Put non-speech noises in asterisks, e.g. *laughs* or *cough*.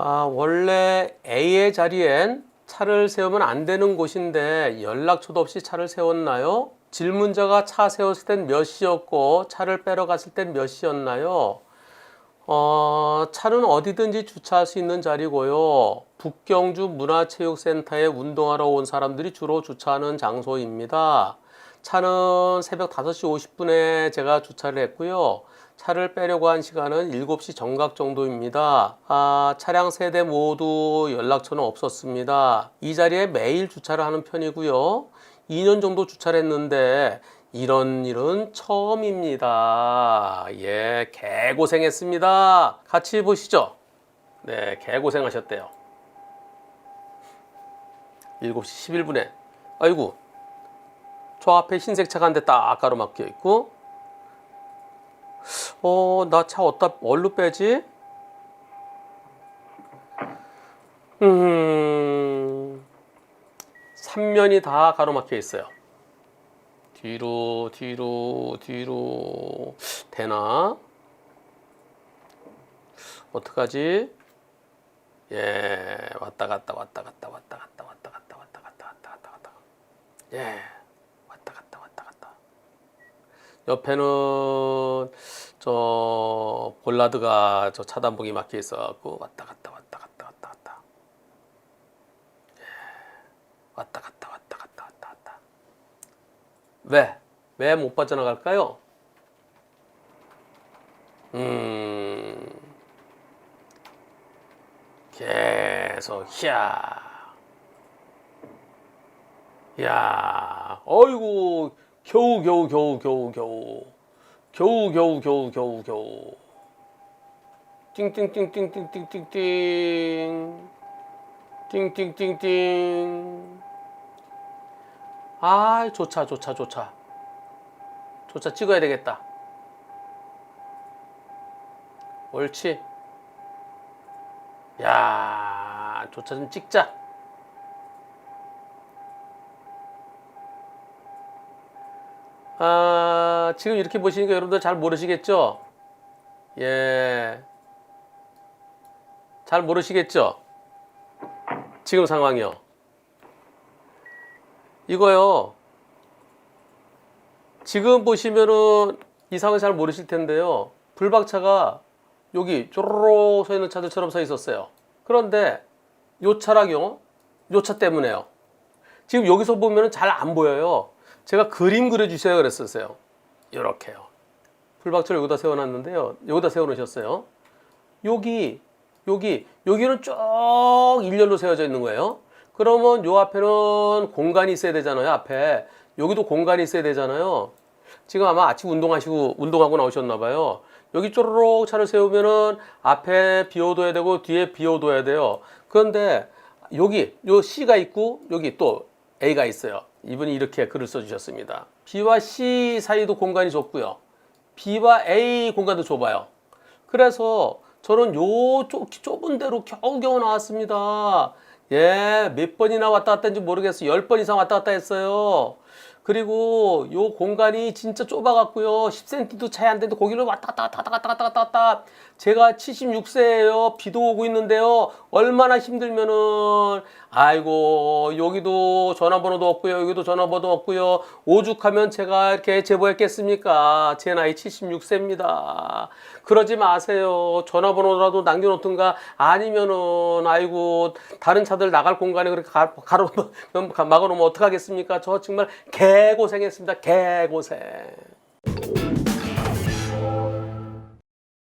아, 원래 A의 자리엔 차를 세우면 안 되는 곳인데 연락처도 없이 차를 세웠나요? 질문자가 차 세웠을 땐 몇 시였고 차를 빼러 갔을 땐 몇 시였나요? 어, 차는 어디든지 주차할 수 있는 자리고요. 북경주 문화체육센터에 운동하러 온 사람들이 주로 주차하는 장소입니다. 차는 새벽 5시 50분에 제가 주차를 했고요. 차를 빼려고 한 시간은 7시 정각 정도입니다. 아, 차량 세 대 모두 연락처는 없었습니다. 이 자리에 매일 주차를 하는 편이고요. 2년 정도 주차를 했는데 이런 일은 처음입니다. 예, 개고생했습니다. 같이 보시죠. 네, 개고생하셨대요. 7시 11분에. 아이고, 저 앞에 흰색 차가 한 대 딱 가로막혀 있고, 어, 나 차 어디다, 얼로 빼지? 음, 3면이 다 가로막혀 있어요. 뒤로, 뒤로, 뒤로. 되나? 어떡하지? 예, 왔다 갔다, 왔다 갔다, 왔다 갔다, 왔다 갔다, 왔다 갔다, 왔다 갔다. 예. 옆에는 저 볼라드가 저 차단봉이 막혀 있어갖고 왔다 갔다, 왔다 갔다, 왔다 갔다. 예, 왔다 갔다, 왔다 갔다, 왔다 갔다. 왜? 왜 못 빠져나갈까요? 음, 계속, 야, 야, 어이구, 겨우, 겨우, 겨우, 겨우, 겨우, 겨우, 겨우, 겨우, 겨우, 겨우. 띵띵띵띵띵띵띵띵. 띵띵띵띵. 아, 조차, 조차, 조차. 조차 찍어야 되겠다. 옳지. 야, 조차 좀 찍자. 아, 지금 이렇게 보시니까 여러분들 잘 모르시겠죠? 예. 잘 모르시겠죠? 지금 상황이요. 이거요. 지금 보시면은 이 상황 잘 모르실 텐데요. 불박차가 여기 쪼로로 서 있는 차들처럼 서 있었어요. 그런데 요 차랑 요. 요차 때문에요. 지금 여기서 보면은 잘 안 보여요. 제가 그림 그려주세요 그랬었어요. 이렇게요. 풀박초를 여기다 세워놨는데요. 여기다 세워놓으셨어요. 여기, 여기, 여기는 쭉 일렬로 세워져 있는 거예요. 그러면 요 앞에는 공간이 있어야 되잖아요. 앞에. 여기도 공간이 있어야 되잖아요. 지금 아마 아침 운동하시고, 운동하고 나오셨나 봐요. 여기 쪼르륵 차를 세우면은 앞에 비워둬야 되고 뒤에 비워둬야 돼요. 그런데 여기, 요 C가 있고 여기 또 A가 있어요. 이분이 이렇게 글을 써주셨습니다. B와 C 사이도 공간이 좁고요. B와 A 공간도 좁아요. 그래서 저는 요 좁, 좁은 데로 겨우겨우 나왔습니다. 예, 몇 번이나 왔다 갔다 했는지 모르겠어요. 열번 이상 왔다 갔다 했어요. 그리고 요 공간이 진짜 좁아갖고요. 10cm도 차이 안 되는데 거기를 왔다 갔다 갔다 왔다 갔다 왔다 갔다. 제가 76세예요. 비도 오고 있는데요. 얼마나 힘들면은 아이고 여기도 전화번호도 없고요. 여기도 전화번호도 없고요. 오죽하면 제가 이렇게 제보했겠습니까? 제 나이 76세입니다. 그러지 마세요. 전화번호라도 남겨놓든가 아니면은 아이고 다른 차들 나갈 공간에 그렇게 가, 가로 *laughs* 막아놓으면 어떡하겠습니까? 저 정말 개고생했습니다. 개고생.